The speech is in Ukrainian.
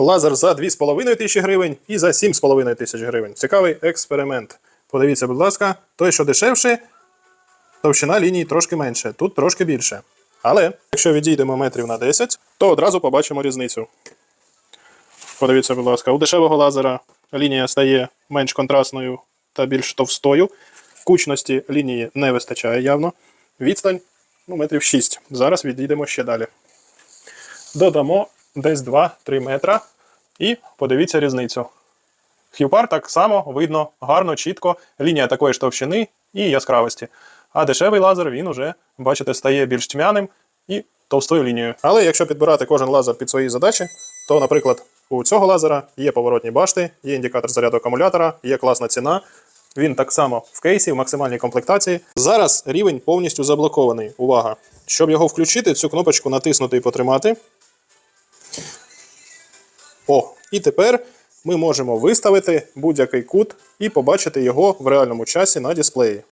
Лазер за 2,5 тисячі гривень і за 7,5 тисяч гривень. Цікавий експеримент. Подивіться, будь ласка, той, що дешевше, товщина лінії трошки менше, тут трошки більше. Але якщо відійдемо метрів на 10, то одразу побачимо різницю. Подивіться, будь ласка, у дешевого лазера лінія стає менш контрастною та більш товстою. Кучності лінії не вистачає явно. Відстань ну, метрів 6. Зараз відійдемо ще далі. Додамо десь 2-3 метра і подивіться різницю. Х'юпар так само видно гарно, чітко, лінія такої ж товщини і яскравості. А дешевий лазер він уже, бачите, стає більш тьмяним і товстою лінією. Але якщо підбирати кожен лазер під свої задачі, то, наприклад, у цього лазера є поворотні башти, є індикатор заряду акумулятора, є класна ціна. Він так само в кейсі, в максимальній комплектації. Зараз рівень повністю заблокований. Увага! Щоб його включити, цю кнопочку натиснути і потримати. О, і тепер ми можемо виставити будь-який кут і побачити його в реальному часі на дисплеї.